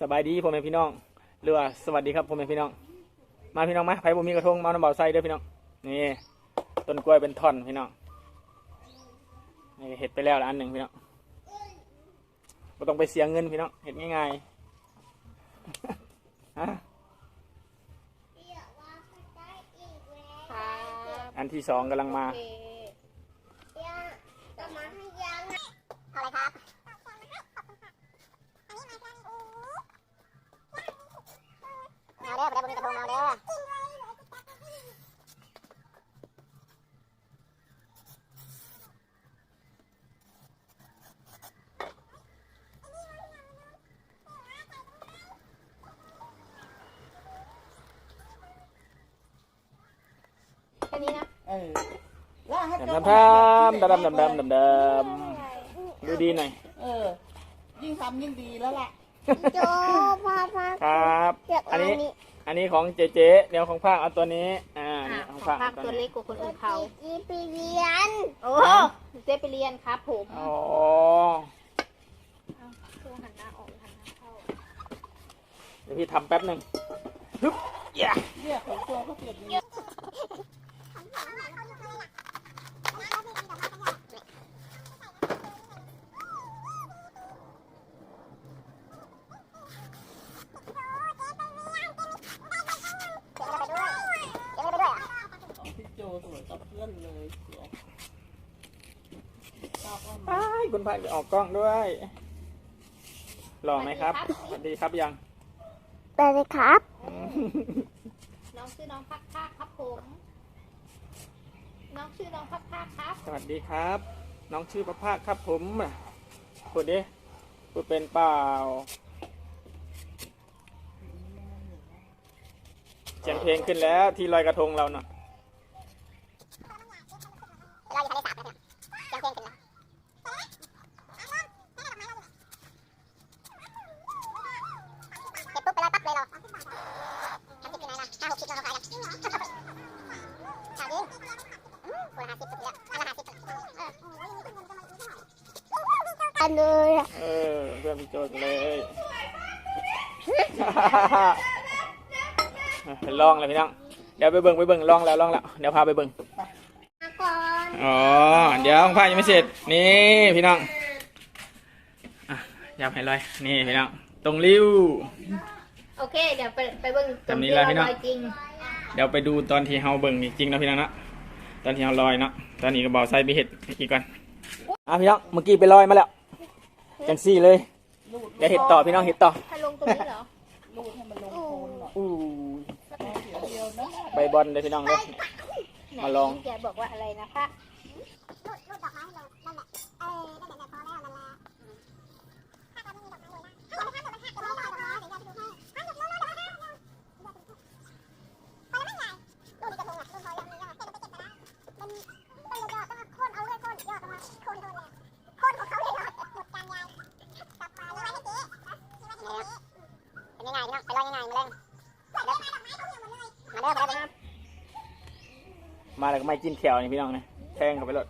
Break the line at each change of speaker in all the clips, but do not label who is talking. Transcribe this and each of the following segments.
สบายดีพ่อแม่พี่น้องหรือว่าสวัสดีครับพ่อแม่พี่น้อง มาพี่น้องมาไผ่บุมีกระทงมาเอาน้ำเบาใส่เด้อพี่น้องนี่ต้นกล้วยเป็นท่อนพี่น้องนี่เห็ดไปแล้วละอันหนึ่งพี่น้องไม่ต้องไปเสียเงินพี่น้องเห็ดง่ายๆฮะ
ครับ
อันที่สองกำลังมา
โอเค
อะไรครับ บ่มีกระทงเอาเด้อ
แค่นี้นะ
เออแล้วให้
ดำดำดำดำดำดำดำดูดีหน่อย
เออ ยิ่งทำยิ่งดีแล้วล่ะ
โจพ่อพ่อ
ครับ อัน
นี้
อันนี้ของเจเจเดี๋ยวของภาคเอาตัวนี้ อ่า
อะ
นี่
ข
ข
อ
อง
ง
ภาค
ภาคตัวเล็กกว่าคนอื่นเขา
จีไปเรียน
โอ้เจ๊ไปเรียนครับผม
อ๋อ
เอาช่วงหันหน้าออกหันหน้าเข้า
เดี๋ยวพี่ทำแป๊บหนึ่งฮึบอย่า
เรียกของตัวเขาเปลี่ยนอย่างนี้
เก็บไปด้วยเก็บไปด้วยอะ
ของพี่โจสวยกับเพื่อนเลยเสียชอบว่า
อ้าย คุณภาคจะออกกล้องด้วยหล่อไหมครับสวัสดีครับยัง
ไปเลยครับ
น้องชื่อน้องพักภาคครับผม น้องชื่อน้องพักภาคครับ
สวัสดีครับ น้องชื่อประภาคครับผมพูดดิพูดเป็นเปล่าเสียงเพลงขึ้นแล้วที่ลอยกระทงเราเนาะ
อันเลยเออเพื่
อนพี่โจทย์เลยลองเลยพี่น้อง เดี๋ยวไปเบิ่งไปเบิ่งลองแล้วลองแล้ว เดี๋ยวพาไปเบิ่ง
ก่อน
อ๋อ เดี๋ยวของพายังไม่เสร็จ นี่พี่น้องอะยาวให้ลอยนี่พี่น้อง ตรงริ้ว
โอเค เดี๋ยวไปไปเบิ่ง
แบบนี้แล้วพี่น้อง
ตรที่เราลอยจริง
เดี๋ยวไปดูตอนที่เฮาเบิ่งนี่จริงเนาะพี่น้องเนาะ ตอนที่เฮาลอยเนาะ ตอนนี้ก็เบาไส้ไปเห็ดอีกก่อนอะพี่น้อง เมื่อกี้ไปลอยมาแล้ว จังซี่เลย
ลูด
เดี๋ยวเห็ดต่อพี่น้องเห็ดต่อ
ถ้าลงตรงนี้เหรอ
ลูดให้มันลงโคนหน่อย
อู้
เดี๋ยวเดียวนะ
ใบบอลเลยพี่น้องเลย
ไหน
มาลอง
แกบอกว่าอะไรนะภาค
มาแล้วก็ไม่กิน
แถวนี่พี่น้องนะแทงเข้าไปรถ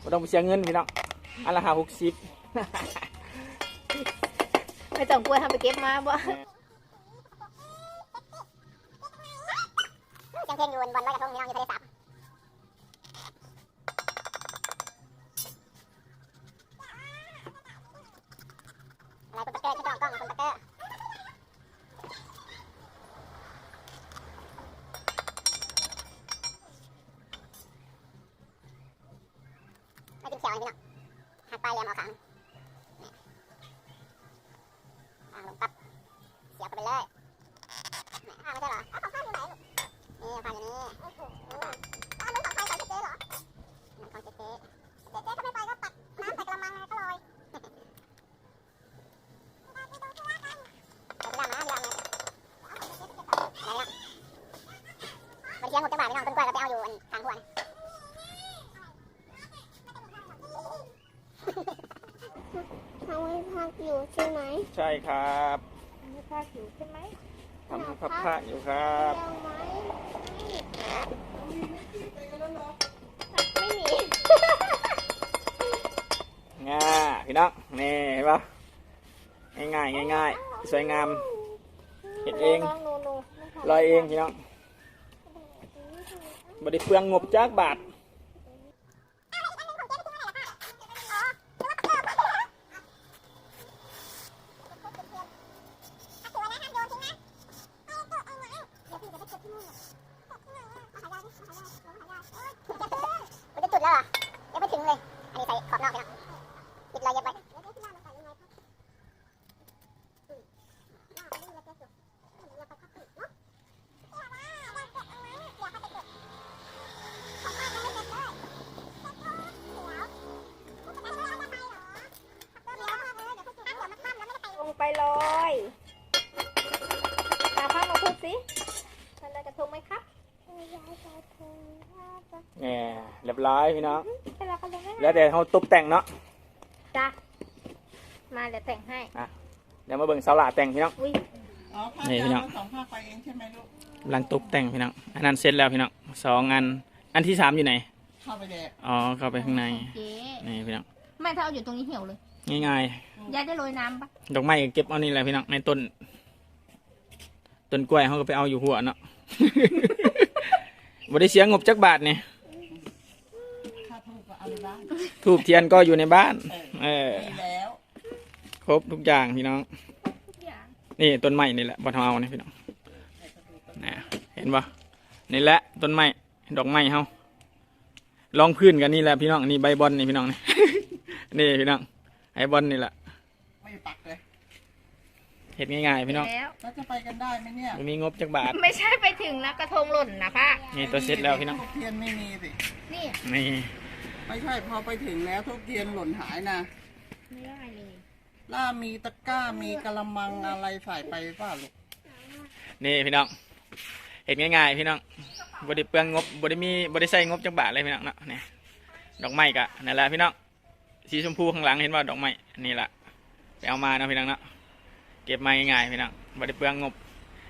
ไม่ต้องไปเสียเงินพี่น้องอันละห้าหกสิบ
ไม่ต้องกลัวทำไปเก็บมาบ่
จังเพลงอยู่บนบอลลอยกระทงพี่น้องอยู่ทะเลสาบอะไรคนตะเกียบที่ต้องกล้องคนตะเกียบไม่กินเขียวเลยพี่น้อง หักปลายแหลมเอาขางนี่อ่างลงปั๊บเสียบไปเลยนี่อ่างไม่ใช่เหรอเอาของข้างอยู่ไหนลูกนี่พันอยู่นี่โอ้โหอันนั้นของใครของเจ๊เหรอของเจ๊เจ๊เจ๊เจ๊ถ้าไม่ไปก็ตักน้ำใส่กระมังก็ลอยไปไปดูที่ว่ากันไปดำน้ำยำเนี่ยไหนล่ะมันเที่ยงหกจังหวะพี่น้องต้นกล้วยก็ไปเอาอยู่ทางหัวนี่างวิพากอยู่ ใช่ไหม
ใช่ครับ
ไม่ภาคอยู่ใช่ไหม
ทำพับผ้าอยู่ครับ
เดียวไหม
ไม่มี
ง่าพี่น้องนี่เห็นปะง่ายๆง่ายๆสวยงามเห็ดเอง
น้องหนูหนู
ลอยเองพี่น้องบไดิเปลืองงบจากบาท
มันจะจุดแล้วเหรอยังไม่ถึงเลย อันนี้ใส่ขอบนอกเลยนะปิดรอยเย็บไว้
ลง ไปเลยตาพักมาพูดสิทำอะไรกระทงไหมครับ
แหมเรียบร้อยพี่น้อง
เป็นเรากระทงไหม
แล้วแต่เขาตกแต่งเนาะ
จ้ะมาเดี๋ยวแต่งให้
เดี๋ยวมาเบิ่งเสาหลาแต่งพี่น้อง
อุ้ย
อ๋อผ้า
นี่พี่
ยา
น้
ว
อง
ทั้งสองผ้าไปเองใช่ไหมลูก
กำลังตกแต่งพี่น้องอันนั้นเสร็จแล้วพี่น้องสองอัน อันที่สามอยู่ไหน
เข้าไปแดก
อ๋อเข้าไปข้างใน
เจ๊
นี่พี่น้อง
ไม่ถ้าเอาอยู่ตรงนี้เหี่ยวเลย
ง่าย
ยายได้โรยน้ำปะ
ๆ ดอกไม้ก็เก็บเอานี่แหละพี่น้องในต้น ต้นกล้วยเขาก็ไปเอาอยู่หัวเนาะ บ่ได้เสียงบจักบาทนี่
ค่าทูกก็เอาไปบ้าน
ทูบเทียนก็อยู่ในบ้าน เออ
มีแล้ว
ครบทุกอย่างพี่น้อง
ทุกอย่าง
นี่ต้นไม้นี่แหละบนเฮานี่พี่น้องนะเห็นปะนี่แหละต้นไม้ดอกไม้เฮาลองพื้นกันนี่แหละพี่น้องนี่ใบบอลนี่พี่น้องนี่ นี่พี่น้อง ไอ้บอลนี่แหละ
ไม่ปักเลย
เห็ดง่ายๆพี่น้อง
แล้ว
แล้วจะไปกันได้ไหมเนี่ย
บ่มีงบจักบาท
ไม่ใช่ไปถึงแล้วกระทงหล่นนะป้า
นี่ตัวเสร็จแล้วพี่น้อง
ทุกเทียนไม่มีสิ
นี่
นี่
ไม่ใช่พอไปถึงแล้วทุกเทียนหล่นหายนะ
ไม่ได้เลย
ล่ามีตะกร้ามีกะละมังอะไรใส่ไปเปล่าลูก
นี่พี่น้องเห็ดง่ายๆพี่น้องบไดิเปลืองงบบไดิมีบไดิใส่งบจักบาทเลยพี่น้องเนาะนี่ดอกไม้กะนั่นแหละพี่น้อง สีชมพูข้างหลังเห็นว่าดอกไม้นี่แหละไปเอามานะพี่น้องเนาะเก็บมาง่ายๆพี่น้องบไดิเปลืองงบ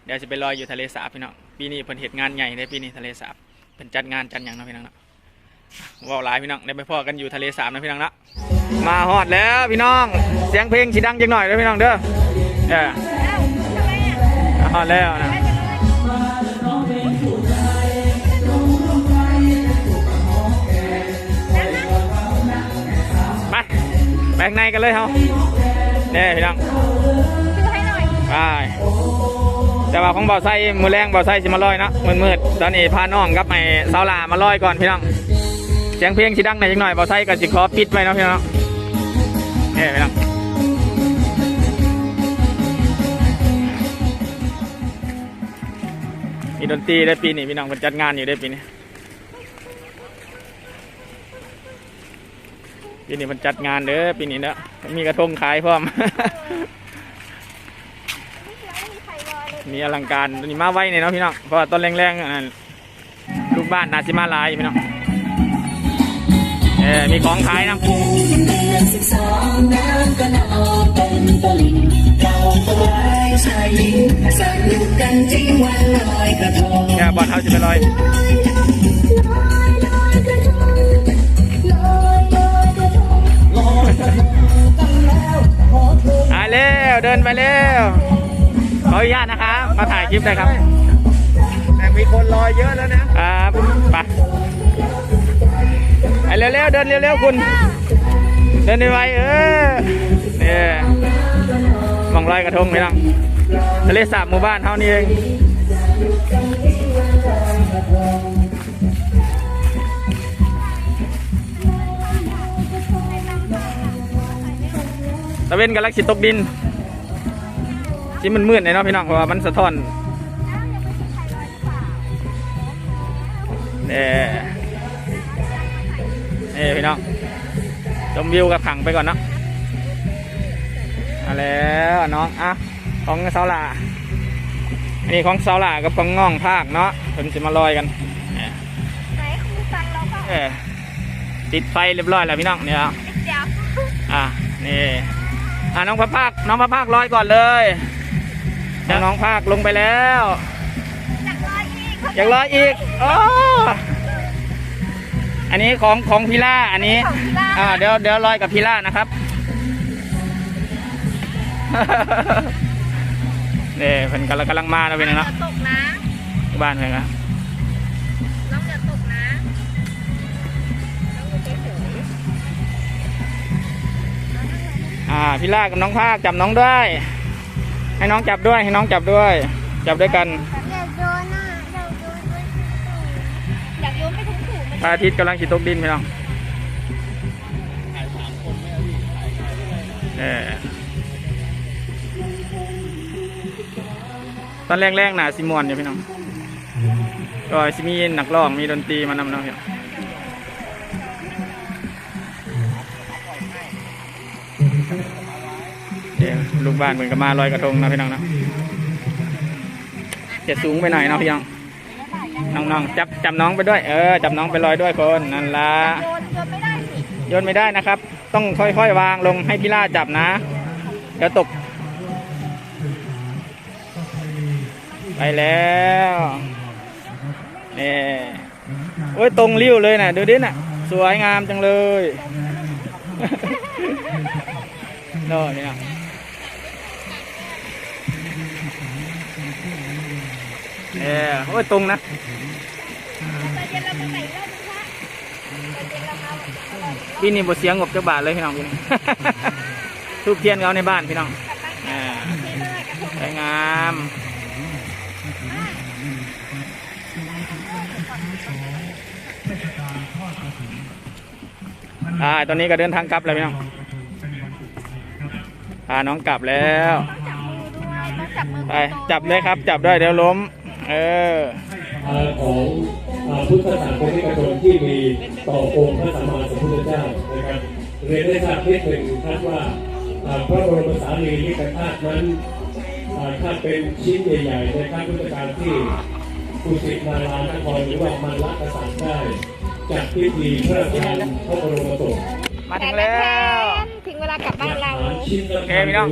เดี๋ยวจะไปลอยอยู่ทะเลสาบพี่น้องปีนี้เพิ่นเฮ็ดงานใหญ่ได้ปีนี้ทะเลสาบเพิ่นจัดงานจัดหยังนะพี่น้องเนาะว้าหลายพี่น้องได้ไปพ่อกันอยู่ทะเลสาบนะพี่น้องเนาะมาฮอดแล้วพี่น้องเสียงเพลงสิดังจังหน่อยเด้อพี่น้องเด้อเออ
เอ้าทำไมอะ
ฮอดแล้วนะ ข้างในกันเลยเฮาเนี่ยพี่น้อง
ซื้อให้หน่อย
ไปแต่ว่าของเบาไส้มือแรงเบาไส้สิมาลอยเนาะมืดๆตอนนี้พาน้องกับไอ้สาวหลามาลอยก่อนพี่น้องเสียงเพลงสิดังหน่อยจังหน่อยเบาไส้ก็สิขอปิดไว้เนาะพี่น้องเนาะเนี่ยพี่น้องมีดนตรีได้ปีนี้พี่น้องมันจัดงานอยู่ได้ปีนี้ ปีนี้มันจัดงานเด้อปีนี้เด้อมีกระทงขายพร้อม
ไม่ยังไม่มีใครรอเลย
มีอลังการตัวนี้มาไว้เนี่ยเนาะพี่น้องเพราะว่าต้นแรงๆอะลูกบ้านนาซิมาหลายพี่น้องเออมีของขายนะ
เดือนสิบสองน้ำก็นองเต็มตลิ่งเราก็ไว้ชายหญิงสนุกกันจริงวันลอยกระทง
แค่บอลเท้าจะไปลอย หายเร็วเดินไปเร็วขออนุญาตนะครับมาถ่ายคลิปเลยครับ
แต่มีคนรอเยอะแล้วนะครับ
ไปไปเร็วๆเดินเร็วๆคุณ เดินไวๆเออเนี่ยมองลอยกระทงพี่น้องทะเลสาบหมู่บ้านเท่านี้เอง ตะเวนกำลังสิตกดินที่มันมืดเลยเนาะพี่น้องเพราะว่ามันสะท้อนเนี่ยนี่พี่น้องชมวิวกับขังไปก่อนเนาะเอาแล้วน้องอะของเสาหลาอันนี้ของเสาหลากับของง่องภาคเนาะเพิ่นสิมาลอยกันเนี่ย
ไหนคุณฟังเราก็
เออติดไฟเรียบร้อยแล้วพี่น้องเนี่ย
เดี๋ยว
อะนี่ อะน้องพระภาคน้องพระภาคลอยก่อนเลยเดี๋ยวน้องภาคลงไปแล้ว
อยากรออีก
อยากลอยอีกโอ้อันนี้ของของพิล่าอันนี้
ของพี่ล่า
อ่าเดี๋ยวเดี๋ยวลอยกับพิล่านะครับเนี่ยเพิ่นกำลังกำลังมาแล้วเป็นไง
อย่า
เนาะ
ตกนะ
บ้านเพิ่นครับ
อ่า
พี่ลากกับน้องภาคจับน้องด้วย ให้น้องจับด้วยให้น้องจับด้วย จับด้วยกัน
อยากโดนอะอยากโดนด้วย
ๆอยากโยนไปถุงถุงมัน
พระอาทิตย์กำลังขีตกดินพี่น้องเออตอนแรกๆหนาซิมวนอยู่พี่น้องก็สิมีนักร้องมีดนตรีมานำเนาะพี่น้อง ลูกบ้านเหมือนกับมาลอยกระทงนะพี่น้องนะจะสูงไปหน่อยนะพี่น้องน้องๆจับจับน้องไปด้วย เออจับน้องไปลอยด้วยคนนั่นละ
โยนไม่ได้
นะครับ ต้องค่อยๆวางลงให้พี่ล่าจับนะเดี๋ยวตก ไปแล้วนี่โอ้ยตรงริ้วเลยนะดูดิน่ะ สวยงามจังเลยโน่นนี่นะ เออโอ้ยตรงนะพี่นี่บทเสียงงบจักบาทเลยพี่น้องพี่น้องทูบเทียนเขาในบ้านพี่น้องสวยงามอ่าตอนนี้ก็เดินทางกลับแล้วพี่น้องพาน้องกลับแล้วไปจับเลยครับ จับด้วยเดี๋ยวล้ม เออา
ของพุทธศาสนิกชนที่มีต่อองค์พระสัมมาสัมพุทธเจ้านะครับเรียนได้ทราบนิดหนึ่งครับว่าอ่าพระบรมสารีริกธาตุนั้นถ้าเป็นชิ้นใหญ่ๆในครั้งพุทธกาลที่กุสินารานครหรือว่ามันละกษัตริย์ได้จัดพิธีพระราชทานพระบรมศพ
มาถึงแล้ว
ถึงเวลากลับบ้านเรา
หลักฐานชิ้นสำ
โอเคพี่น้อง